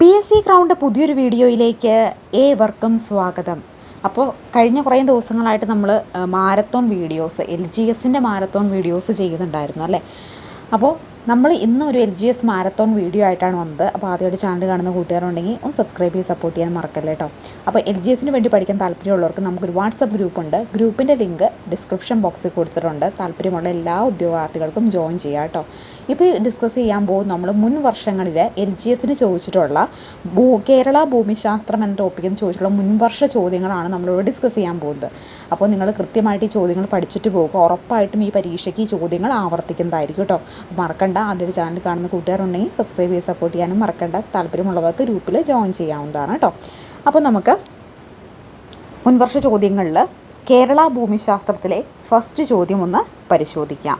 P S C ground പുതിയൊരു വീഡിയോയിലേക്ക് ഏവർക്കും സ്വാഗതം. അപ്പോൾ കഴിഞ്ഞ കുറേ ദിവസങ്ങളായിട്ട് നമ്മൾ മാരത്തോൺ വീഡിയോസ് എൽ ജി എസിന്റെ മാരത്തോൺ വീഡിയോസ് ചെയ്യുന്നുണ്ടായിരുന്നു അല്ലേ? അപ്പോൾ നമ്മൾ ഇന്നും ഒരു L G S marathon video ആയിട്ടാണ് വന്നത്. അപ്പോൾ ആദ്യമായിട്ട് ചാനൽ കാണുന്ന കൂട്ടുകാരുണ്ടെങ്കിൽ ഒന്ന് സബ്സ്ക്രൈബ് ചെയ്ത് സപ്പോർട്ട് ചെയ്യാൻ മറക്കല്ലേ കേട്ടോ അപ്പോൾ എൽ ജി എസിന് വേണ്ടി പഠിക്കാൻ താല്പര്യമുള്ളവർക്ക് നമുക്കൊരു വാട്സപ്പ് ഗ്രൂപ്പുണ്ട് ഗ്രൂപ്പിന്റെ ലിങ്ക് ഡിസ്ക്രിപ്ഷൻ ബോക്സിൽ കൊടുത്തിട്ടുണ്ട്. താല്പര്യമുള്ള എല്ലാ ഉദ്യോഗാർത്ഥികൾക്കും ജോയിൻ ചെയ്യാം കേട്ടോ ഇപ്പോൾ ഡിസ്കസ് ചെയ്യാൻ പോകും നമ്മൾ മുൻ വർഷങ്ങളിൽ എൽ ജി എസിന് ചോദിച്ചിട്ടുള്ള ഭൂ കേരള ഭൂമിശാസ്ത്രം എന്ന ടോപ്പിക്കിൽ ചോദിച്ചിട്ടുള്ള മുൻവർഷ ചോദ്യങ്ങളാണ് നമ്മളിവിടെ ഡിസ്കസ് ചെയ്യാൻ പോകുന്നത്. അപ്പോൾ നിങ്ങൾ കൃത്യമായിട്ട് ഈ ചോദ്യങ്ങൾ പഠിച്ചിട്ട് പോകുക. ഉറപ്പായിട്ടും ഈ പരീക്ഷയ്ക്ക് ഈ ചോദ്യങ്ങൾ ആവർത്തിക്കുന്നതായിരിക്കും കേട്ടോ. മറക്കണ്ട. അതിന്റെ ചാനൽ കാണുന്ന കൂട്ടുകാരുണ്ടെങ്കിൽ സബ്സ്ക്രൈബ് ചെയ്ത് സപ്പോർട്ട് ചെയ്യാനും മറക്കണ്ട. താല്പര്യമുള്ളവർക്ക് ഗ്രൂപ്പിൽ ജോയിൻ ചെയ്യാവുന്നതാണ് കേട്ടോ. അപ്പോൾ നമുക്ക് മുൻവർഷ ചോദ്യങ്ങളിൽ കേരള ഭൂമിശാസ്ത്രത്തിലെ ഫസ്റ്റ് ചോദ്യം ഒന്ന് പരിശോധിക്കാം.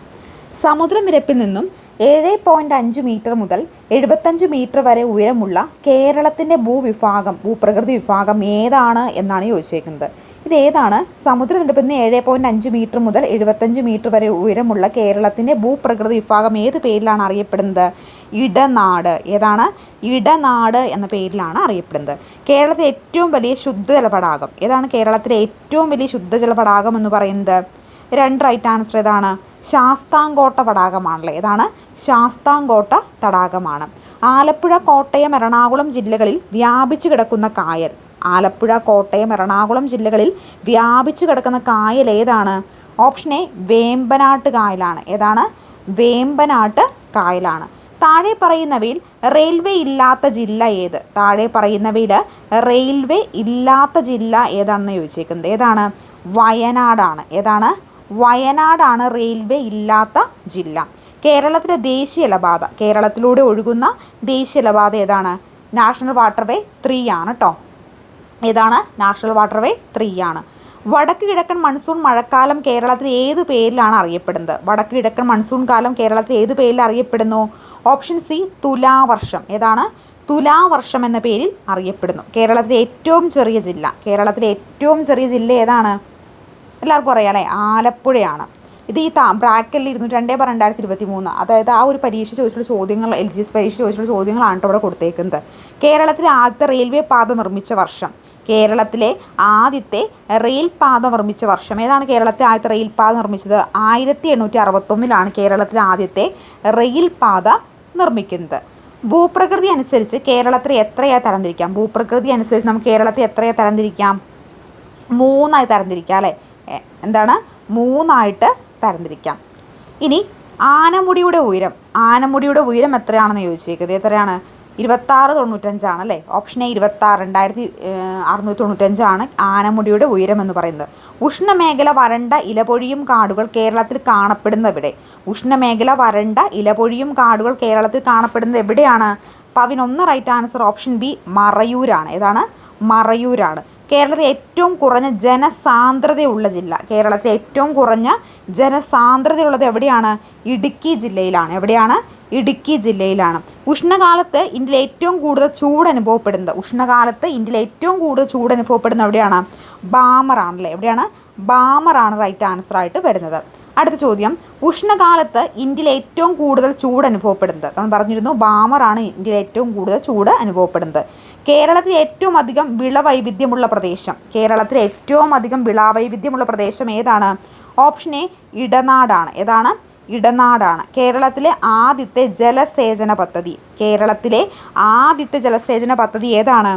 സമുദ്രനിരപ്പിൽ നിന്നും ഏഴ് പോയിന്റ് അഞ്ച് മീറ്റർ മുതൽ എഴുപത്തഞ്ച് മീറ്റർ വരെ ഉയരമുള്ള കേരളത്തിന്റെ ഭൂവിഭാഗം ഭൂപ്രകൃതി വിഭാഗം ഏതാണ് എന്നാണ് ചോദിച്ചേക്കുന്നത്. ഏതാണ്? സമുദ്രനിരപ്പിൽ നിന്ന് ഏഴ് പോയിന്റ് അഞ്ച് മീറ്റർ മുതൽ എഴുപത്തഞ്ച് മീറ്റർ വരെ ഉയരമുള്ള കേരളത്തിന്റെ ഭൂപ്രകൃതി വിഭാഗം ഏത് പേരിലാണ് അറിയപ്പെടുന്നത്? ഇടനാട്. ഏതാണ്? ഇടനാട് എന്ന പേരിലാണ് അറിയപ്പെടുന്നത്. കേരളത്തിലെ ഏറ്റവും വലിയ ശുദ്ധജല തടാകം ഏതാണ് കേരളത്തിലെ ഏറ്റവും വലിയ ശുദ്ധജല തടാകം എന്ന് പറയുന്നത്? രണ്ട് റൈറ്റ് ആൻസർ ഏതാണ്. ശാസ്താംകോട്ട തടാകമാണല്ലേ ഏതാണ്? ശാസ്താംകോട്ട തടാകമാണ്. ആലപ്പുഴ കോട്ടയം എറണാകുളം ജില്ലകളിൽ വ്യാപിച്ചു കിടക്കുന്ന കായൽ. ആലപ്പുഴ കോട്ടയം എറണാകുളം ജില്ലകളിൽ വ്യാപിച്ചു കിടക്കുന്ന കായൽ ഏതാണ്? ഓപ്ഷൻ എ വേമ്പനാട്ട് കായലാണ്. ഏതാണ്? വേമ്പനാട്ട് കായലാണ്. താഴെ പറയുന്നവയിൽ റെയിൽവേ ഇല്ലാത്ത ജില്ല ഏത്? താഴെ പറയുന്നവയിൽ റെയിൽവേ ഇല്ലാത്ത ജില്ല ഏതാണെന്ന് ചോദിച്ചേക്കുന്നത്. ഏതാണ്? വയനാടാണ്. ഏതാണ്? വയനാടാണ് റെയിൽവേ ഇല്ലാത്ത ജില്ല. കേരളത്തിലെ ദേശീയ ദേശീയലപാത കേരളത്തിലൂടെ ഒഴുകുന്ന ദേശീയ ദേശീയലപാത ഏതാണ്? നാഷണൽ വാട്ടർവേ ത്രീ ആണ് കേട്ടോ ഏതാണ്? നാഷണൽ വാട്ടർവേ ത്രീ ആണ് വടക്ക് കിഴക്കൻ മൺസൂൺ മഴക്കാലം കേരളത്തിൽ ഏത് പേരിലാണ് അറിയപ്പെടുന്നത്? വടക്ക് കിഴക്കൻ മൺസൂൺ കാലം കേരളത്തിൽ ഏത് പേരിൽ അറിയപ്പെടുന്നു? ഓപ്ഷൻ സി തുലാവർഷം. ഏതാണ്? തുലാവർഷം എന്ന പേരിൽ അറിയപ്പെടുന്നു. കേരളത്തിലെ ഏറ്റവും ചെറിയ ജില്ല. കേരളത്തിലെ ഏറ്റവും ചെറിയ ജില്ല ഏതാണ്? എല്ലാവർക്കും അറിയാം അല്ലേ? ആലപ്പുഴയാണ്. ഇത് ഈ താ ബ്രാക്കറ്റിൽ ഇരുന്നൂറ്റി രണ്ടേ പറ രണ്ടായിരത്തി ഇരുപത്തി മൂന്ന് അതായത് ആ ഒരു പരീക്ഷ ചോദിച്ചുള്ള ചോദ്യങ്ങൾ എൽ ജി എസ് പരീക്ഷ ചോദിച്ചുള്ള ചോദ്യങ്ങളാണ് ഇവിടെ കൊടുത്തേക്കുന്നത്. കേരളത്തിലെ ആദ്യത്തെ റെയിൽവേ പാത നിർമ്മിച്ച വർഷം. കേരളത്തിലെ ആദ്യത്തെ റെയിൽ പാത നിർമ്മിച്ച വർഷം. ഏതാണ് കേരളത്തിലെ ആദ്യത്തെ റെയിൽ പാത നിർമ്മിച്ചത്? ആയിരത്തി എണ്ണൂറ്റി അറുപത്തൊന്നിലാണ് കേരളത്തിലെ ആദ്യത്തെ റെയിൽ പാത നിർമ്മിക്കുന്നത്. ഭൂപ്രകൃതി അനുസരിച്ച് കേരളത്തിൽ എത്രയായി തരംതിരിക്കാം? ഭൂപ്രകൃതി അനുസരിച്ച് നമുക്ക് കേരളത്തെ എത്രയായി തരംതിരിക്കാം? മൂന്നായി തരംതിരിക്കാം അല്ലേ? എന്താണ്? മൂന്നായിട്ട് തരംതിരിക്കാം. ഇനി ആനമുടിയുടെ ഉയരം. ആനമുടിയുടെ ഉയരം എത്രയാണെന്ന് ചോദിച്ചേക്കുന്നത് എത്രയാണ്? ഇരുപത്താറ് തൊണ്ണൂറ്റഞ്ചാണ് അല്ലേ? ഓപ്ഷൻ എ ഇരുപത്താറ് രണ്ടായിരത്തി അറുന്നൂറ്റി തൊണ്ണൂറ്റഞ്ചാണ് ആനമുടിയുടെ ഉയരം എന്ന് പറയുന്നത്. ഉഷ്ണമേഖല വരണ്ട ഇലപൊഴിയും കാടുകൾ കേരളത്തിൽ കാണപ്പെടുന്നവിടെ ഉഷ്ണമേഖല വരണ്ട ഇലപൊഴിയും കാടുകൾ കേരളത്തിൽ കാണപ്പെടുന്നത് എവിടെയാണ്? അപ്പോൾ അതിനൊന്ന് റൈറ്റ് ആൻസർ ഓപ്ഷൻ ബി മറയൂരാണ്. ഏതാണ്? മറയൂരാണ്. കേരളത്തിലെ ഏറ്റവും കുറഞ്ഞ ജനസാന്ദ്രതയുള്ള ജില്ല. കേരളത്തിലെ ഏറ്റവും കുറഞ്ഞ ജനസാന്ദ്രതയുള്ളത് എവിടെയാണ്? ഇടുക്കി ജില്ലയിലാണ്. എവിടെയാണ്? ഇടുക്കി ജില്ലയിലാണ്. ഉഷ്ണകാലത്ത് ഇന്ത്യയിൽ ഏറ്റവും കൂടുതൽ ചൂട് അനുഭവപ്പെടുന്നത് ഉഷ്ണകാലത്ത് ഇന്ത്യയിൽ ഏറ്റവും കൂടുതൽ ചൂട് അനുഭവപ്പെടുന്നത് എവിടെയാണ്? ബാമറാണല്ലേ? എവിടെയാണ്? ബാമറാണ് റൈറ്റ് ആൻസർ ആയിട്ട് വരുന്നത്. അടുത്ത ചോദ്യം. ഉഷ്ണകാലത്ത് ഇന്ത്യയിൽ ഏറ്റവും കൂടുതൽ ചൂട് അനുഭവപ്പെടുന്നത്. നമ്മൾ പറഞ്ഞിരുന്നു ബാമറാണ് ഇന്ത്യയിൽ ഏറ്റവും കൂടുതൽ ചൂട് അനുഭവപ്പെടുന്നത്. കേരളത്തിൽ ഏറ്റവും അധികം വിളവൈവിധ്യമുള്ള പ്രദേശം കേരളത്തിൽ ഏറ്റവും അധികം വിളവൈവിധ്യമുള്ള പ്രദേശം ഏതാണ്? ഓപ്ഷൻ എ ഇടനാടാണ്. ഏതാണ്? ഇടനാടാണ്. കേരളത്തിലെ ആദ്യത്തെ ജലസേചന പദ്ധതി. കേരളത്തിലെ ആദ്യത്തെ ജലസേചന പദ്ധതി ഏതാണ്?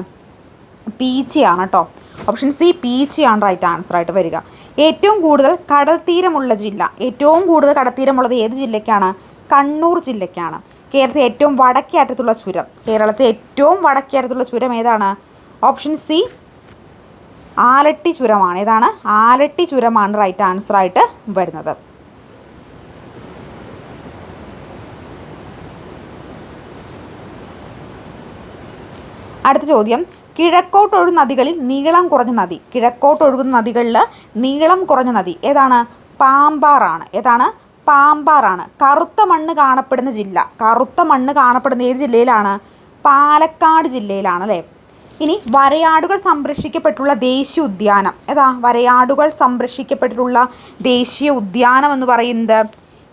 പീച്ചിയാണ് കേട്ടോ ഓപ്ഷൻ സി പീച്ചിയാണ് റൈറ്റ് ആൻസർ ആയിട്ട് വരിക. ഏറ്റവും കൂടുതൽ കടൽ തീരമുള്ള ജില്ല. ഏറ്റവും കൂടുതൽ കടൽത്തീരമുള്ളത് ഏത് ജില്ലയ്ക്കാണ്? കണ്ണൂർ ജില്ലയ്ക്കാണ്. കേരളത്തിലെ ഏറ്റവും വടക്കേ അറ്റത്തുള്ള ചുരം. കേരളത്തിലെ ഏറ്റവും വടക്കേ അറ്റത്തുള്ള ചുരം ഏതാണ്? ഓപ്ഷൻ സി ആലട്ടി ചുരമാണ്. ഏതാണ്? ആലട്ടി ചുരമാണ് റൈറ്റ് ആൻസർ ആയിട്ട് വരുന്നത്. അടുത്ത ചോദ്യം. കിഴക്കോട്ടൊഴുകുന്ന നദികളിൽ നീളം കുറഞ്ഞ നദി. കിഴക്കോട്ടൊഴുകുന്ന നദികളിൽ നീളം കുറഞ്ഞ നദി. ഏതാണ്? പാമ്പാറാണ്. ഏതാണ്? പാമ്പാറാണ്. കറുത്ത മണ്ണ് കാണപ്പെടുന്ന ജില്ല. കറുത്ത മണ്ണ് കാണപ്പെടുന്ന ഏത് ജില്ലയിലാണ്? പാലക്കാട് ജില്ലയിലാണ് അല്ലേ? ഇനി വരയാടുകൾ സംരക്ഷിക്കപ്പെട്ടുള്ള ദേശീയ ഉദ്യാനം. ഏതാ? വരയാടുകൾ സംരക്ഷിക്കപ്പെട്ടിട്ടുള്ള ദേശീയ ഉദ്യാനം എന്ന് പറയുന്നത്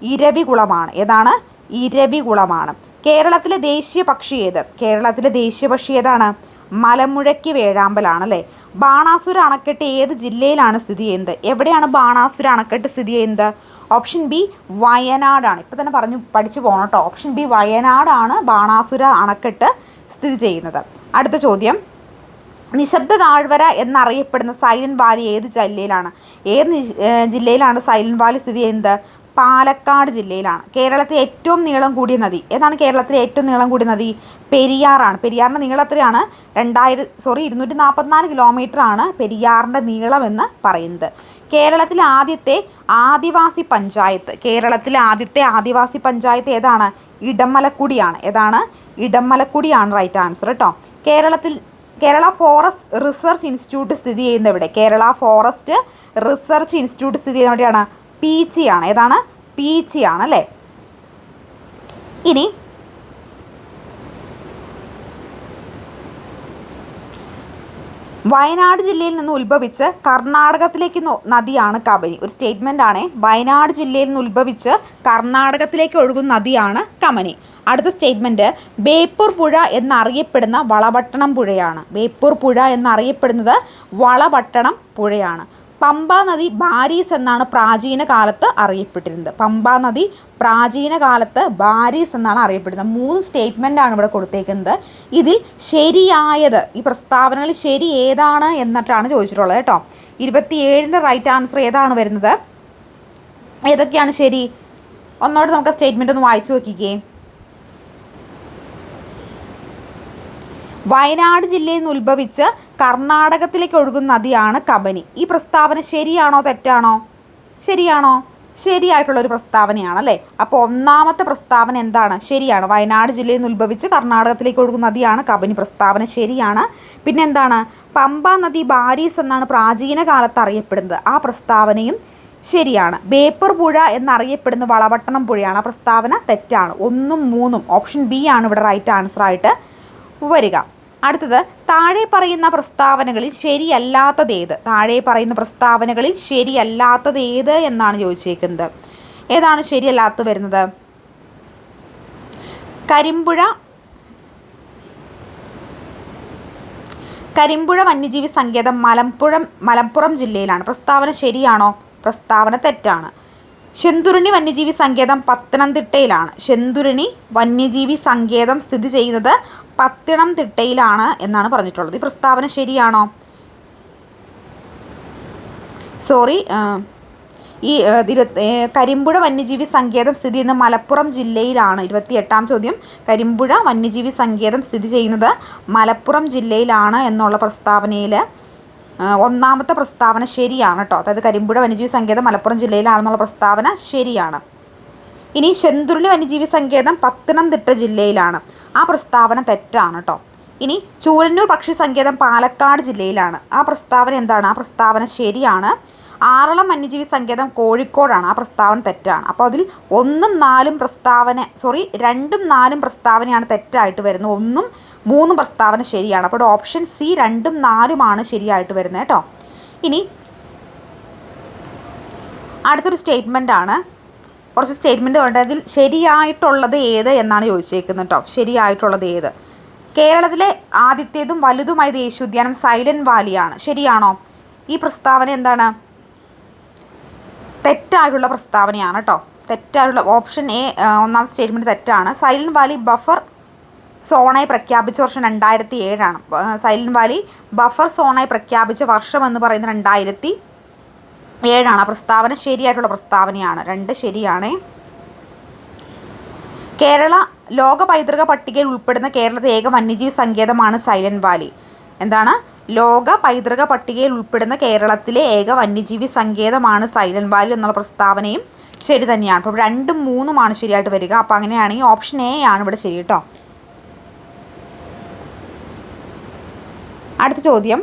ഇരവികുളമാണ്. ഏതാണ്? ഇരവികുളമാണ്. കേരളത്തിലെ ദേശീയ പക്ഷി ഏത്? കേരളത്തിലെ ദേശീയ പക്ഷി ഏതാണ്? മലമുഴക്കി വേഴാമ്പലാണല്ലേ? ബാണാസുര അണക്കെട്ട് ഏത് ജില്ലയിലാണ് സ്ഥിതി ചെയ്യുന്നത്? എവിടെയാണ് ബാണാസുര അണക്കെട്ട് സ്ഥിതി ചെയ്യുന്നത്? ഓപ്ഷൻ ബി വയനാടാണ്. ഇപ്പം തന്നെ പറഞ്ഞു പഠിച്ചു പോകണം കേട്ടോ. ഓപ്ഷൻ ബി വയനാടാണ് ബാണാസുര അണക്കെട്ട് സ്ഥിതി ചെയ്യുന്നത്. അടുത്ത ചോദ്യം. നിശബ്ദ താഴ്വര എന്നറിയപ്പെടുന്ന സൈലന്റ് വാലി ഏത് ജില്ലയിലാണ്? ഏത് ജില്ലയിലാണ് സൈലന്റ് വാലി സ്ഥിതി ചെയ്യുന്നത്? പാലക്കാട് ജില്ലയിലാണ്. കേരളത്തിലെ ഏറ്റവും നീളം കൂടിയ നദി. ഏതാണ് കേരളത്തിലെ ഏറ്റവും നീളം കൂടിയ നദി? പെരിയാറാണ്. പെരിയാറിന്റെ നീളം എത്രയാണ്? രണ്ടായിരം സോറി ഇരുന്നൂറ്റി നാൽപ്പത്തിനാല് കിലോമീറ്റർ ആണ് പെരിയാറിന്റെ നീളം എന്ന് പറയുന്നത്. കേരളത്തിലെ ആദ്യത്തെ ആദിവാസി പഞ്ചായത്ത്. കേരളത്തിലെ ആദ്യത്തെ ആദിവാസി പഞ്ചായത്ത് ഏതാണ്? ഇടമലക്കുടിയാണ്. ഏതാണ്? ഇടമലക്കുടിയാണ് റൈറ്റ് ആൻസർ കേട്ടോ കേരളത്തിൽ കേരള ഫോറസ്റ്റ് റിസർച്ച് ഇൻസ്റ്റിറ്റ്യൂട്ട് സ്ഥിതി ചെയ്യുന്ന എവിടെ? കേരള ഫോറസ്റ്റ് റിസർച്ച് ഇൻസ്റ്റിറ്റ്യൂട്ട് സ്ഥിതി ചെയ്യുന്ന എവിടെയാണ്? പീച്ചിയാണ് ഏതാണ്? പീച്ചിയാണ് അല്ലേ? ഇനി വയനാട് ജില്ലയിൽ നിന്ന് ഉത്ഭവിച്ച് കർണാടകത്തിലേക്ക് നദിയാണ് കബനി ഒരു സ്റ്റേറ്റ്മെന്റ് ആണ്. വയനാട് ജില്ലയിൽ നിന്ന് ഉത്ഭവിച്ച് കർണാടകത്തിലേക്ക് ഒഴുകുന്ന നദിയാണ് കമനി. അടുത്ത സ്റ്റേറ്റ്മെന്റ് ബേപ്പൂർ പുഴ എന്നറിയപ്പെടുന്ന വളവട്ടണം പുഴയാണ്. ബേപ്പൂർ പുഴ എന്നറിയപ്പെടുന്നത് വളവട്ടണം പുഴയാണ്. പമ്പ നദി ബാരീസ് എന്നാണ് പ്രാചീന കാലത്ത് അറിയപ്പെട്ടിരുന്നത്. പമ്പ നദി പ്രാചീന കാലത്ത് ബാരീസ് എന്നാണ് അറിയപ്പെടുന്നത്. മൂന്ന് സ്റ്റേറ്റ്മെന്റ് ആണ് ഇവിടെ കൊടുത്തേക്കുന്നത്. ഇതിൽ ശരിയായത് ഈ പ്രസ്താവനകളിൽ ശരി ഏതാണ് എന്നിട്ടാണ് ചോദിച്ചിട്ടുള്ളത് കേട്ടോ. ഇരുപത്തിയേഴിന്റെ റൈറ്റ് ആൻസർ ഏതാണ് വരുന്നത്? ഏതൊക്കെയാണ് ശരി? ഒന്നോടെ നമുക്ക് സ്റ്റേറ്റ്മെന്റ് ഒന്ന് വായിച്ചു നോക്കിക്കേ. വയനാട് ജില്ലയിൽ നിന്ന് ഉത്ഭവിച്ച് കർണാടകത്തിലേക്ക് ഒഴുകുന്ന നദിയാണ് കബനി. ഈ പ്രസ്താവന ശരിയാണോ തെറ്റാണോ? ശരിയാണോ? ശരിയായിട്ടുള്ള ഒരു പ്രസ്താവനയാണ് അല്ലേ? അപ്പോൾ ഒന്നാമത്തെ പ്രസ്താവന എന്താണ്? ശരിയാണ്. വയനാട് ജില്ലയിൽ നിന്ന് ഉത്ഭവിച്ച് കർണാടകത്തിലേക്ക് ഒഴുകുന്ന നദിയാണ് കബനി. പ്രസ്താവന ശരിയാണ്. പിന്നെ എന്താണ്? പമ്പ നദി ബാരീസ് എന്നാണ് പ്രാചീന കാലത്ത് അറിയപ്പെടുന്നത്. ആ പ്രസ്താവനയും ശരിയാണ്. ബേപ്പർ പുഴ എന്നറിയപ്പെടുന്ന വളവട്ടണം പുഴയാണ്. ആ പ്രസ്താവന തെറ്റാണ്. ഒന്നും മൂന്നും ഓപ്ഷൻ ബി ആണ് ഇവിടെ റൈറ്റ് ആൻസർ ആയിട്ട് വരിക. അടുത്തത് താഴെ പറയുന്ന പ്രസ്താവനകളിൽ ശരിയല്ലാത്തത് ഏത്? താഴെ പറയുന്ന പ്രസ്താവനകളിൽ ശരിയല്ലാത്തത് ഏത് എന്നാണ് ചോദിച്ചേക്കുന്നത്. ഏതാണ് ശരിയല്ലാത്തത് വരുന്നത്? കരിമ്പുഴ കരിമ്പുഴ വന്യജീവി സങ്കേതം മലമ്പുഴം മലപ്പുറം ജില്ലയിലാണ്. പ്രസ്താവന ശരിയാണോ? പ്രസ്താവന തെറ്റാണ്. ശെന്തുരുണി വന്യജീവി സങ്കേതം പത്തനംതിട്ടയിലാണ്. ശെന്തുരുണി വന്യജീവി സങ്കേതം സ്ഥിതി ചെയ്യുന്നത് പത്തനംതിട്ടയിലാണ് എന്നാണ് പറഞ്ഞിട്ടുള്ളത്. ഈ പ്രസ്താവന ശരിയാണോ? സോറി ഈ കരിമ്പുഴ വന്യജീവി സങ്കേതം സ്ഥിതി ചെയ്യുന്ന മലപ്പുറം ജില്ലയിലാണ്. ഇരുപത്തി എട്ടാം ചോദ്യം. കരിമ്പുഴ വന്യജീവി സങ്കേതം സ്ഥിതി ചെയ്യുന്നത് മലപ്പുറം ജില്ലയിലാണ് എന്നുള്ള പ്രസ്താവനയിൽ ഒന്നാമത്തെ പ്രസ്താവന ശരിയാണ് കേട്ടോ അതായത് കരിമ്പുഴ വന്യജീവി സങ്കേതം മലപ്പുറം ജില്ലയിലാണെന്നുള്ള പ്രസ്താവന ശരിയാണ്. ഇനി ചെന്തുരുളി വന്യജീവി സങ്കേതം പത്തനംതിട്ട ജില്ലയിലാണ്. ആ പ്രസ്താവന തെറ്റാണ് കേട്ടോ ഇനി ചൂരന്നൂർ പക്ഷി സങ്കേതം പാലക്കാട് ജില്ലയിലാണ്. ആ പ്രസ്താവന എന്താണ്? ആ പ്രസ്താവന ശരിയാണ്. ആറളം വന്യജീവി സങ്കേതം കോഴിക്കോടാണ്. ആ പ്രസ്താവന തെറ്റാണ്. അപ്പോൾ അതിൽ ഒന്നും നാലും പ്രസ്താവന സോറി രണ്ടും നാലും പ്രസ്താവനയാണ് തെറ്റായിട്ട് വരുന്നത്. ഒന്നും മൂന്നും പ്രസ്താവന ശരിയാണ്. അപ്പോൾ ഓപ്ഷൻ സി രണ്ടും നാലുമാണ് ശരിയായിട്ട് വരുന്നത് കേട്ടോ. ഇനി അടുത്തൊരു സ്റ്റേറ്റ്മെന്റ് ആണ്. കുറച്ച് സ്റ്റേറ്റ്മെന്റ് ഉണ്ട് അതിൽ ശരിയായിട്ടുള്ളത് ഏത് എന്നാണ് ചോദിച്ചേക്കുന്നത് കേട്ടോ. ശരിയായിട്ടുള്ളത് ഏത്? കേരളത്തിലെ ആദ്യത്തേതും വലുതുമായ ദേശീയോദ്യാനം സൈലന്റ് വാലിയാണ്. ശരിയാണോ? ഈ പ്രസ്താവന എന്താണ്? തെറ്റായിട്ടുള്ള പ്രസ്താവനയാണ് കേട്ടോ തെറ്റായിട്ടുള്ള ഓപ്ഷൻ എ ഒന്നാം സ്റ്റേറ്റ്മെന്റ് തെറ്റാണ്. സൈലന്റ് വാലി ബഫർ സോണായി പ്രഖ്യാപിച്ച വർഷം രണ്ടായിരത്തി ഏഴാണ് സൈലന്റ് വാലി ബഫർ സോണായി പ്രഖ്യാപിച്ച വർഷം എന്ന് പറയുന്നത് രണ്ടായിരത്തി ഏഴാണ് ആ പ്രസ്താവന ശരിയായിട്ടുള്ള പ്രസ്താവനയാണ്. രണ്ട് ശരിയാണ്. കേരള ലോക പൈതൃക പട്ടികയിൽ ഉൾപ്പെടുന്ന കേരളത്തിലെ ഏക വന്യജീവി സങ്കേതമാണ് സൈലന്റ് വാലി. എന്താണ്? ലോക പൈതൃക പട്ടികയിൽ ഉൾപ്പെടുന്ന കേരളത്തിലെ ഏക വന്യജീവി സങ്കേതമാണ് സൈലന്റ് വാലി എന്നുള്ള പ്രസ്താവനയും ശരി തന്നെയാണ്. അപ്പോൾ രണ്ടും മൂന്നുമാണ് ശരിയായിട്ട് വരിക. അപ്പോൾ അങ്ങനെയാണെങ്കിൽ ഓപ്ഷൻ എ ആണ് ഇവിടെ ശരി കേട്ടോ. അടുത്ത ചോദ്യം.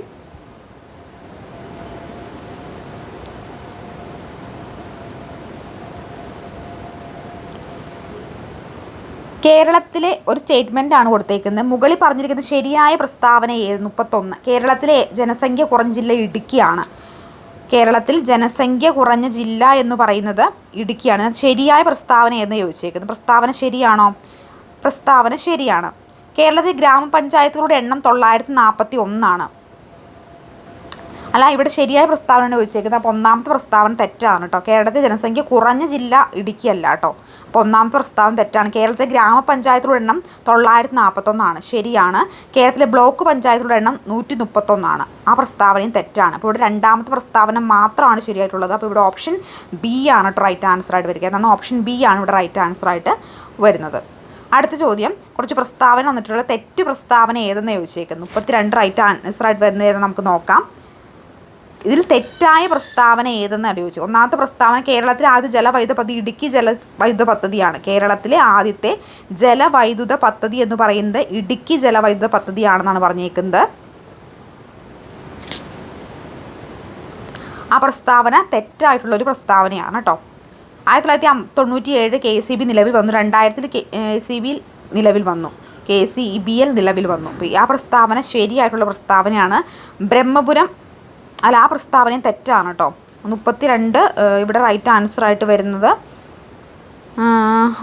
കേരളത്തിലെ ഒരു സ്റ്റേറ്റ്മെന്റ് ആണ് കൊടുത്തേക്കുന്നത്. മുകളിൽ പറഞ്ഞിരിക്കുന്ന ശരിയായ പ്രസ്താവന ഏത് മുപ്പത്തൊന്ന്. കേരളത്തിലെ ജനസംഖ്യ കുറഞ്ഞ ജില്ല ഇടുക്കിയാണ്. കേരളത്തിൽ ജനസംഖ്യ കുറഞ്ഞ ജില്ല എന്ന് പറയുന്നത് ഇടുക്കിയാണ്. ശരിയായ പ്രസ്താവന എന്ന് ചോദിച്ചേക്കുന്നത്. പ്രസ്താവന ശരിയാണോ? പ്രസ്താവന ശരിയാണ്. കേരളത്തിൽ ഗ്രാമപഞ്ചായത്തുകളുടെ എണ്ണം തൊള്ളായിരത്തി നാൽപ്പത്തി ഒന്നാണ് അല്ല ഇവിടെ ശരിയായ പ്രസ്താവനയാണ് ചോദിച്ചേക്കുന്നത്. അപ്പോൾ ഒന്നാമത്തെ പ്രസ്താവന തെറ്റാണ് കേട്ടോ. കേരളത്തിൽ ജനസംഖ്യ കുറഞ്ഞ ജില്ല ഇടുക്കിയല്ല കേട്ടോ. അപ്പോൾ ഒന്നാമത്തെ പ്രസ്താവന തെറ്റാണ്. കേരളത്തിലെ ഗ്രാമപഞ്ചായത്തുകളുടെ എണ്ണം തൊള്ളായിരത്തി നാൽപ്പത്തൊന്നാണ് ശരിയാണ്. കേരളത്തിലെ ബ്ലോക്ക് പഞ്ചായത്തുകളുടെ എണ്ണം നൂറ്റി മുപ്പത്തൊന്നാണ് ആ പ്രസ്താവനയും തെറ്റാണ്. അപ്പോൾ ഇവിടെ രണ്ടാമത്തെ പ്രസ്താവന മാത്രമാണ് ശരിയായിട്ടുള്ളത്. അപ്പോൾ ഇവിടെ ഓപ്ഷൻ ബി ആണ് റൈറ്റ് ആൻസർ ആയിട്ട് വരിക. എന്നാണ് ഓപ്ഷൻ ബി ആണ് ഇവിടെ റൈറ്റ് ആൻസർ ആയിട്ട് വരുന്നത്. അടുത്ത ചോദ്യം. കുറച്ച് പ്രസ്താവന വന്നിട്ടുള്ള തെറ്റ് പ്രസ്താവന ഏതെന്ന് ചോദിച്ചേക്കുന്നു. മുപ്പത്തിരണ്ട് റൈറ്റ് ആൻസർ ആയിട്ട് വരുന്നത് നമുക്ക് നോക്കാം. ഇതിൽ തെറ്റായ പ്രസ്താവന ഏതെന്ന് ചോദിച്ചു ഒന്നാമത്തെ പ്രസ്താവന കേരളത്തിലെ ആദ്യ ജലവൈദ്യുത പദ്ധതി ഇടുക്കി ജല വൈദ്യുത പദ്ധതിയാണ് കേരളത്തിലെ ആദ്യത്തെ ജലവൈദ്യുത പദ്ധതി എന്ന് പറയുന്നത് ഇടുക്കി ജലവൈദ്യുത പദ്ധതിയാണെന്നാണ് പറഞ്ഞേക്കുന്നത്. ആ പ്രസ്താവന തെറ്റായിട്ടുള്ള ഒരു പ്രസ്താവനയാണ് കേട്ടോ. ആയിരത്തി തൊള്ളായിരത്തി തൊണ്ണൂറ്റി ഏഴ് കെ സി ബി നിലവിൽ വന്നു. രണ്ടായിരത്തിൽ കെ സി ബി നിലവിൽ വന്നു. കെ സി ബി എൽ നിലവിൽ വന്നു. ആ പ്രസ്താവന ശരിയായിട്ടുള്ള പ്രസ്താവനയാണ്. ബ്രഹ്മപുരം അല്ല ആ പ്രസ്താവനയും തെറ്റാണ് കേട്ടോ മുപ്പത്തി രണ്ട് ഇവിടെ റൈറ്റ് ആൻസർ ആയിട്ട് വരുന്നത്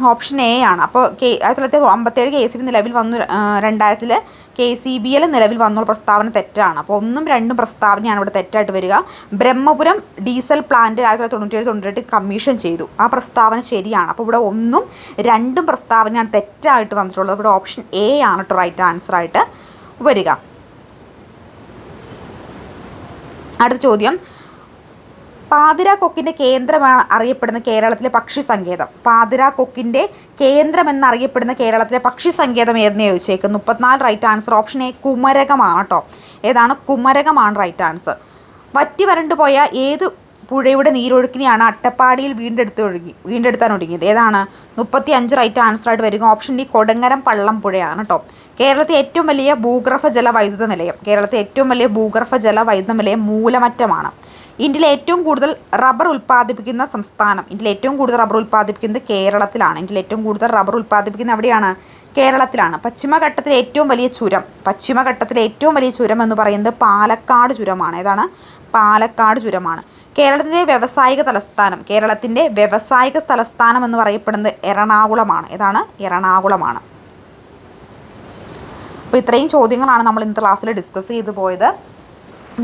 ഓപ്ഷൻ എ ആണ്. അപ്പോൾ കെ ആയിരത്തി തൊള്ളായിരത്തി അമ്പത്തേഴ് കെ സി ബി നിലവിൽ വന്നു രണ്ടായിരത്തിൽ കെ സി ബി എൽ നിലവിൽ വന്നുള്ള പ്രസ്താവന തെറ്റാണ്. അപ്പോൾ ഒന്നും രണ്ടും പ്രസ്താവനയാണ് ഇവിടെ തെറ്റായിട്ട് വരിക. ബ്രഹ്മപുരം ഡീസൽ പ്ലാന്റ് ആയിരത്തി തൊള്ളായിരത്തി തൊണ്ണൂറ്റി ഏഴ് തൊണ്ണൂറ്റി കമ്മീഷൻ ചെയ്തു. ആ പ്രസ്താവന ശരിയാണ്. അപ്പോൾ ഇവിടെ ഒന്നും രണ്ടും പ്രസ്താവനയാണ് തെറ്റായിട്ട് വന്നിട്ടുള്ളത്. ഇവിടെ ഓപ്ഷൻ എ ആണ് കേട്ടോ റൈറ്റ് ആൻസർ ആയിട്ട് വരിക. അടുത്ത ചോദ്യം. പാതിര കൊക്കിന്റെ കേന്ദ്രമാണ് അറിയപ്പെടുന്ന കേരളത്തിലെ പക്ഷി സങ്കേതം പാതിര കൊക്കിന്റെ കേന്ദ്രം എന്നറിയപ്പെടുന്ന കേരളത്തിലെ പക്ഷി സങ്കേതം ഏതെന്ന് ചോദിച്ചേക്കുന്നു. മുപ്പത്തിനാല് റൈറ്റ് ആൻസർ ഓപ്ഷൻ എ കുമരകമാണ് കേട്ടോ ഏതാണ്? കുമരകമാണ് റൈറ്റ് ആൻസർ വറ്റി വരണ്ടു പോയ ഏത് പുഴയുടെ നീരൊഴുക്കിനെയാണ് അട്ടപ്പാടിയിൽ വീണ്ടെടുത്ത് ഒഴുകി വീണ്ടെടുത്താൻ ഒടുങ്ങിയത്. ഏതാണ്? മുപ്പത്തി അഞ്ച് റൈറ്റ് ആൻസർ ആയിട്ട് വരിക. ഓപ്ഷൻ ഡി കൊടങ്ങരം പള്ളം പുഴയാണ് കേട്ടോ കേരളത്തിലെ ഏറ്റവും വലിയ ഭൂഗർഭ ജല വൈദ്യുത നിലയം. കേരളത്തിലെ ഏറ്റവും വലിയ ഭൂഗർഭ ജല വൈദ്യുത നിലയം മൂലമറ്റമാണ്. ഇന്ത്യയിലെ ഏറ്റവും കൂടുതൽ റബ്ബർ ഉൽപ്പാദിപ്പിക്കുന്ന സംസ്ഥാനം. ഇന്ത്യയിലെ ഏറ്റവും കൂടുതൽ റബ്ബർ ഉൽപ്പാദിപ്പിക്കുന്നത് കേരളത്തിലാണ്. ഇന്ത്യയിൽ ഏറ്റവും കൂടുതൽ റബ്ബർ ഉൽപ്പാദിപ്പിക്കുന്നത് എവിടെയാണ് കേരളത്തിലാണ്. പശ്ചിമഘട്ടത്തിലെ ഏറ്റവും വലിയ ചുരം. പശ്ചിമഘട്ടത്തിലെ ഏറ്റവും വലിയ ചുരം എന്ന് പറയുന്നത് പാലക്കാട് ചുരമാണ്. ഏതാണ്? പാലക്കാട് ചുരമാണ്. കേരളത്തിന്റെ വ്യവസായിക തലസ്ഥാനം കേരളത്തിന്റെ വ്യവസായിക തലസ്ഥാനം എന്ന് പറയപ്പെടുന്നത് എറണാകുളമാണ്. ഏതാണ്? എറണാകുളമാണ്. അപ്പോൾ ഇത്രയും ചോദ്യങ്ങളാണ് നമ്മൾ ഇന്നത്തെ ക്ലാസ്സിൽ ഡിസ്കസ് ചെയ്തു പോയത്.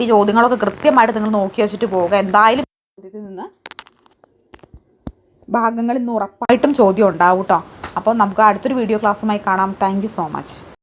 ഈ ചോദ്യങ്ങളൊക്കെ കൃത്യമായിട്ട് നിങ്ങൾ നോക്കി വെച്ചിട്ട് പോവുക. എന്തായാലും ഇതിൽ നിന്ന് ഭാഗങ്ങളിൽ നിന്ന് ഉറപ്പായിട്ടും ചോദ്യം ഉണ്ടാവും കേട്ടോ അപ്പോൾ നമുക്ക് അടുത്തൊരു വീഡിയോ ക്ലാസ്സുമായി കാണാം. Thank so much